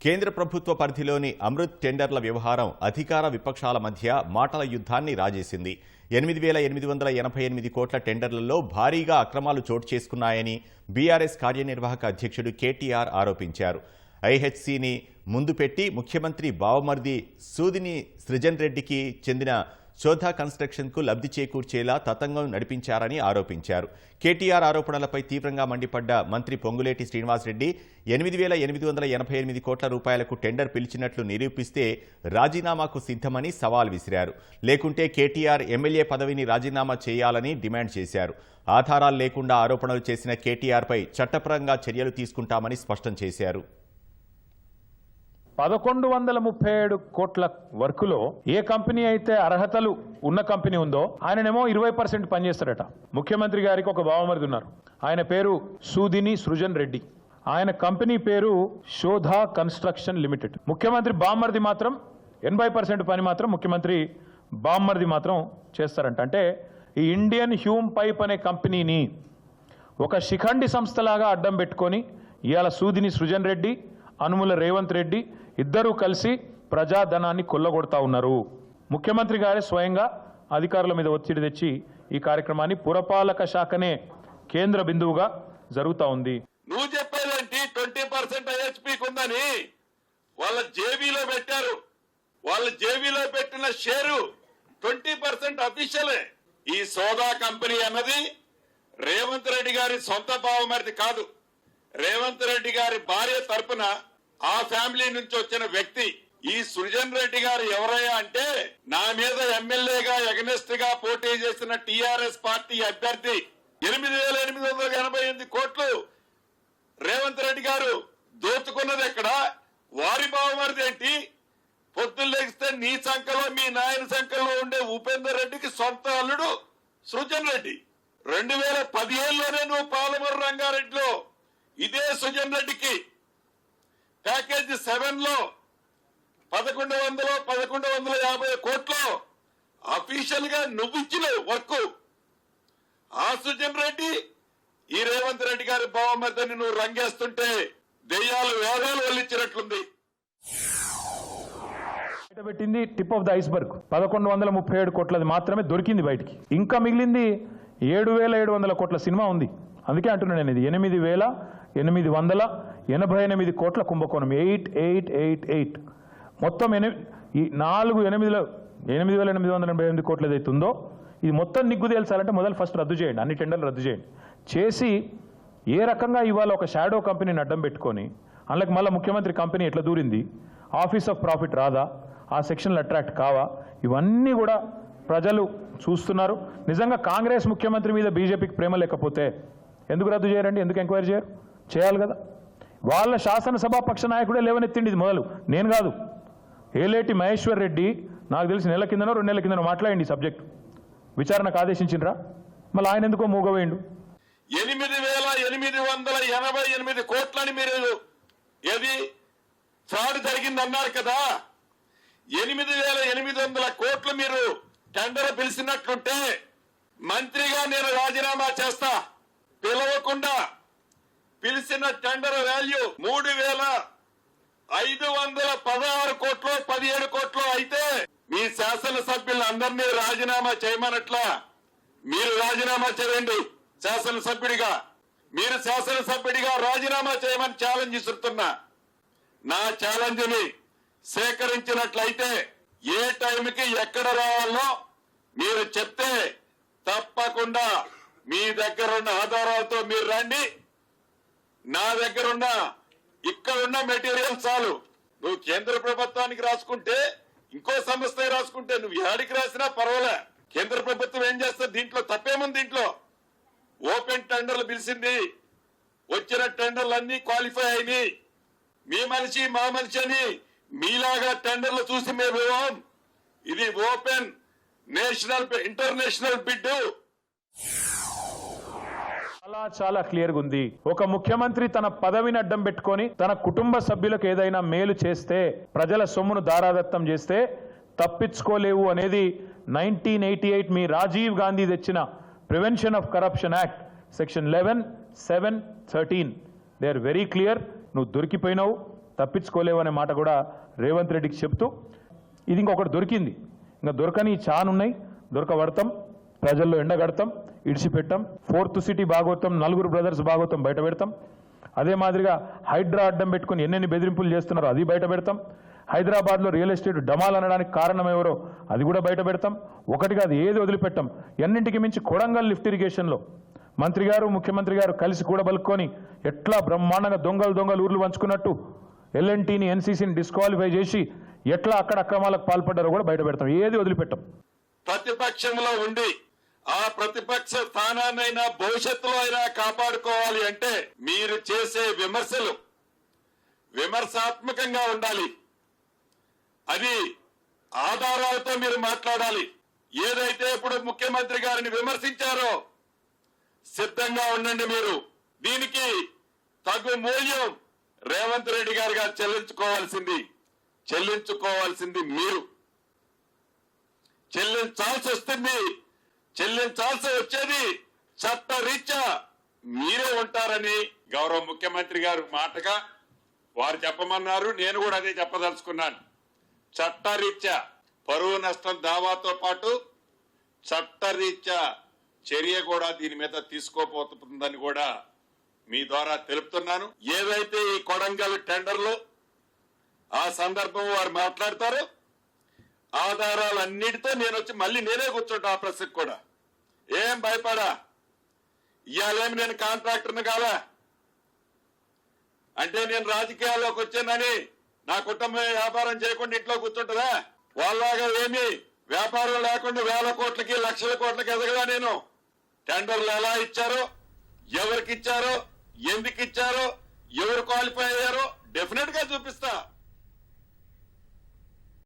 కేంద్ర ప్రభుత్వ పరిధిలోని అమృత్ టెండర్ల వ్యవహారం అధికార విపక్షాల మధ్య మాటల యుద్ధాన్ని రాజేసింది. ఎనిమిది వేల ఎనిమిది వందల ఎనభై ఎనిమిది కోట్ల టెండర్లలో భారీగా అక్రమాలు చోటు చేసుకున్నాయని బీఆర్ఎస్ కార్యనిర్వాహక అధ్యక్షుడు కేటీఆర్ ఆరోపించారు. ఐహెచ్సిని ముందు పెట్టి ముఖ్యమంత్రి బావమర్ది సూదిని సృజన్ రెడ్డికి చెందిన శోధ కన్స్ట్రక్షన్కు లబ్ధి చేకూర్చేలా తతంగం నడిపించారని ఆరోపించారు. కేటీఆర్ ఆరోపణలపై తీవ్రంగా మండిపడ్డ మంత్రి పొంగులేటి శ్రీనివాసరెడ్డి ఎనిమిది వేల ఎనిమిది వందల ఎనభై ఎనిమిది కోట్ల రూపాయలకు టెండర్ పిలిచినట్లు నిరూపిస్తే రాజీనామాకు సిద్ధమని సవాల్ విసిరారు. లేకుంటే కేటీఆర్ ఎమ్మెల్యే పదవిని రాజీనామా చేయాలని డిమాండ్ చేశారు. ఆధారాలు లేకుండా ఆరోపణలు చేసిన కేటీఆర్పై చట్టపరంగా చర్యలు తీసుకుంటామని స్పష్టం చేశారు. పదకొండు వందల ముప్పై ఏడు కోట్ల వర్కులో ఏ కంపెనీ అయితే అర్హతలు ఉన్న కంపెనీ ఉందో ఆయననేమో ఇరవై పర్సెంట్ పనిచేస్తారట. ముఖ్యమంత్రి గారికి ఒక బావమరిది ఉన్నారు ఆయన పేరు సూదిని సృజన్ రెడ్డి. ఆయన కంపెనీ పేరు శోధ కన్స్ట్రక్షన్ లిమిటెడ్. ముఖ్యమంత్రి బామ్మర్ది మాత్రం ఎనభై పర్సెంట్ పని మాత్రం ముఖ్యమంత్రి బామ్మర్ది మాత్రం చేస్తారంట. అంటే ఈ ఇండియన్ హ్యూమ్ పైప్ అనే కంపెనీని ఒక శిఖండి సంస్థలాగా అడ్డం పెట్టుకొని ఇవాళ సూదిని సృజన్ రెడ్డి అనుముల రేవంత్ రెడ్డి ఇద్దరూ కలిసి ప్రజాధనాన్ని కొల్లగొడతా ఉన్నారు. ముఖ్యమంత్రి గారే స్వయంగా అధికారుల మీద ఒత్తిడి తెచ్చి ఈ కార్యక్రమాన్ని పురపాలక శాఖనే కేంద్ర బిందువుగా జరుగుతూ ఉంది. నువ్వు చెప్పేదంటే ట్వంటీ పర్సెంట్ ఐహెచ్పికి ఉందని. వాళ్ళ జేబీలో పెట్టారు. వాళ్ళ జేబీలో పెట్టిన షేరు ట్వంటీ పర్సెంట్ అఫీషియలే. ఈ సోదా కంపెనీ అన్నది రేవంత్ రెడ్డి గారి సొంత బావమరిది కాదు. రేవంత్ రెడ్డి గారి భార్య తరపున ఆ ఫ్యామిలీ నుంచి వచ్చిన వ్యక్తి ఈ సృజన్ రెడ్డి గారు ఎవరయ్యా అంటే నా మీద ఎమ్మెల్యేగా ఎగనెస్ట్గా పోటీ చేసిన టిఆర్ఎస్ పార్టీ అభ్యర్థి ఎనిమిది వేల ఎనిమిది వందల ఎనభై ఎనిమిది కోట్లు రేవంత్ రెడ్డి గారు దోచుకున్నది ఎక్కడ? వారి బావమరిది ఏంటి? పొద్దున్న లెగిస్తే నీ సంఖలో మీ నాయన సంఖలో ఉండే ఉపేందర్ రెడ్డికి సొంత అల్లుడు సృజన్ రెడ్డి. రెండు వేల పదిహేనులోనే నువ్వు పాలమూరు రంగారెడ్డిలో ఇదే సుజన్ రెడ్డికి ప్యాకేజీ సెవెన్లో పదకొండు వందలు పదకొండు వందల యాభై కోట్లు అఫీషియల్గా నువ్వు ఇచ్చిన వర్క్. ఆ సుజన్ రెడ్డి ఈ రేవంత్ రెడ్డి గారి భావమర్దని నువ్వు రంగేస్తుంటే దెయ్యాలు వేదాలు వల్లించినట్లుంది బయట పెట్టింది టిప్ ఆఫ్ ద ఐస్బర్గ్. పదకొండు వందల ముప్పై ఏడు కోట్లది మాత్రమే దొరికింది బయటికి. ఇంకా మిగిలింది ఏడు వేల ఏడు వందల కోట్ల సినిమా ఉంది. అందుకే అంటున్నాను నేను ఇది. ఎనిమిది వేల ఎనిమిది వందల ఎనభై ఎనిమిది కోట్ల కుంభకోణం. Eight eight eight eight. మొత్తం ఎనిమిది ఈ నాలుగు ఎనిమిదిలో ఎనిమిది వేల ఎనిమిది వందల ఎనభై ఎనిమిది కోట్లు ఏదైతే ఉందో ఇది మొత్తం నిగ్గు తేల్చాలంటే మొదలు ఫస్ట్ రద్దు చేయండి. అన్ని టెండర్లు రద్దు చేయండి. చేసి ఏ రకంగా ఇవాళ ఒక షాడో కంపెనీని అడ్డం పెట్టుకొని అందులోకి మళ్ళీ ముఖ్యమంత్రి కంపెనీ ఎట్లా దూరింది? ఆఫీస్ ఆఫ్ ప్రాఫిట్ రాదా? ఆ సెక్షన్లు అట్రాక్ట్ కావా? ఇవన్నీ కూడా ప్రజలు చూస్తున్నారు. నిజంగా కాంగ్రెస్ ముఖ్యమంత్రి మీద బీజేపీకి ప్రేమ లేకపోతే ఎందుకు రద్దు చేయరండి? ఎందుకు ఎంక్వైరీ చేయరు? చేయాలి కదా. వాళ్ళ శాసనసభాపక్ష నాయకుడే లేవనెత్తిండి ఇది మొదలు. నేను కాదు. ఏలేటి మహేశ్వర్ రెడ్డి నాకు తెలిసి నెల కిందనో రెండు నెలల కిందనో మాట్లాడండి ఈ సబ్జెక్ట్. విచారణకు ఆదేశించిండ్రా? మళ్ళీ ఆయన ఎందుకో మూగవేయండు? ఎనిమిది వేల ఎనిమిది వందల ఎనభై ఎనిమిది కోట్లని మీరు ఏది ఫ్రాడ్ జరిగింది అన్నారు కదా? ఎనిమిది వేల ఎనిమిది వందల కోట్లు మీరు టెండర్ పిలిచినట్లుంటే మంత్రిగా నేను రాజీనామా చేస్తా. పిలవకుండా పిలిచిన టెండర్ వాల్యూ మూడు వేల ఐదు వందల పదహారు కోట్లు పదిహేడు కోట్లు అయితే మీ శాసనసభ్యులందరినీ రాజీనామా చేయమనట్లా? మీరు రాజీనామా చేయండి శాసనసభ్యుడిగా. మీరు శాసనసభ్యుడిగా రాజీనామా చేయమని ఛాలెంజ్ ఇస్తున్నా నా ఛాలెంజ్ని సేకరించినట్లయితే ఏ టైంకి ఎక్కడ రావాలో మీరు చెప్తే తప్పకుండా మీ దగ్గర ఉన్న ఆధారాలతో మీరు రండి. నా దగ్గర ఉన్న ఇక్కడ ఉన్న మెటీరియల్ చాలు. నువ్వు కేంద్ర ప్రభుత్వానికి రాసుకుంటే ఇంకో సంస్థ రాసుకుంటే నువ్వు ఏడికి రాసినా పర్వాలే. కేంద్ర ప్రభుత్వం ఏం చేస్తుంది? దీంట్లో తప్పేముంది దీంట్లో? ఓపెన్ టెండర్లు పిలిచింది. వచ్చిన టెండర్లు అన్ని క్వాలిఫై అయినాయి. మీ మనిషి మా మనిషి అని మీలాగా టెండర్లు చూసి మేము ఇది ఓపెన్ నేషనల్ ఇంటర్నేషనల్ బిడ్డు. చాలా చాలా క్లియర్గా ఉంది. ఒక ముఖ్యమంత్రి తన పదవిని అడ్డం పెట్టుకొని తన కుటుంబ సభ్యులకు ఏదైనా మేలు చేస్తే ప్రజల సొమ్మును దారాదత్తం చేస్తే తప్పించుకోలేవు అనేది నైన్టీన్ ఎయిటీ ఎయిట్ మీ రాజీవ్ గాంధీ తెచ్చిన prevention of corruption act section eleven seven thirteen they are very clear నువ్వు దొరికిపోయినావు తప్పించుకోలేవు అనే మాట కూడా రేవంత్ రెడ్డికి చెప్తూ ఇది ఇంకొకటి దొరికింది. ఇంకా దొరకని చానున్నాయి దొరకబడతాం ప్రజల్లో ఎండగడతాం. ఇడిచిపెట్టాం. ఫోర్త్ సిటీ భాగవతం నలుగురు బ్రదర్స్ భాగవతం బయట పెడతాం. అదే మాదిరిగా హైడ్రా అడ్డం పెట్టుకుని ఎన్నెన్ని బెదిరింపులు చేస్తున్నారో అది బయట పెడతాం. హైదరాబాద్లో రియల్ ఎస్టేట్ డమాల్ అనడానికి కారణం ఎవరో అది కూడా బయట పెడతాం. ఒకటి కాదు ఏది వదిలిపెట్టాం? ఎన్నింటికి మించి కొడంగల్ లిఫ్ట్ ఇరిగేషన్లో. మంత్రి గారు ముఖ్యమంత్రి గారు కలిసి కూడా బలుక్కొని ఎట్లా బ్రహ్మాండంగా దొంగలు దొంగలు ఊర్లు పంచుకున్నట్టు ఎల్ఎన్టీని ఎన్సీసీని డిస్క్వాలిఫై చేసి ఎట్లా అక్కడ అక్రమాలకు పాల్పడ్డారో కూడా బయట పెడతాం. ఏది వదిలిపెట్టాం? ప్రతిపక్షంలో ఉండి ఆ ప్రతిపక్ష స్థానాన్నైనా భవిష్యత్తులో అయినా కాపాడుకోవాలి అంటే మీరు చేసే విమర్శలు విమర్శాత్మకంగా ఉండాలి. అది ఆధారాలతో మీరు మాట్లాడాలి. ఏదైతే ఇప్పుడు ముఖ్యమంత్రి గారిని విమర్శించారో సిద్ధంగా ఉండండి మీరు. దీనికి తగు మూల్యం రేవంత్ రెడ్డి గారు గారు చెల్లించుకోవాల్సింది. చెల్లించుకోవాల్సింది మీరు. చెల్లించాల్సి వస్తుంది చెల్లించాల్సి వచ్చేది చట్టరీత్యా మీరే ఉంటారని గౌరవ ముఖ్యమంత్రి గారు మాటగా వారు చెప్పమన్నారు. నేను కూడా అదే చెప్పదలుచుకున్నాను. చట్టరీత్యా పరువు నష్టం దావాతో పాటు చట్టరీత్యా చర్య కూడా దీని మీద తీసుకోబోతుందని కూడా మీ ద్వారా తెలుపుతున్నాను. ఏదైతే ఈ కొడంగల్ టెండర్లో ఆ సందర్భం వారు మాట్లాడతారో ఆధారాలన్నిటితో నేను వచ్చి మళ్ళీ నేనే కూర్చుంటా ఆ ప్రెస్కి కూడా. ఏం భయపడా? ఇవాళేమి నేను కాంట్రాక్టర్ని కాదా? అంటే నేను రాజకీయాల్లోకి వచ్చానని నా కుటుంబం వ్యాపారం చేయకుండా ఇంట్లో కూర్చుంటుందా? వాళ్ళలాగా ఏమి వ్యాపారం లేకుండా వేల కోట్లకి లక్షల కోట్లకి ఎదగదా నేను? టెండర్లు ఎలా ఇచ్చారో ఎవరికి ఇచ్చారో ఎందుకు ఇచ్చారో ఎవరు క్వాలిఫై అయ్యారో డెఫినెట్గా చూపిస్తా.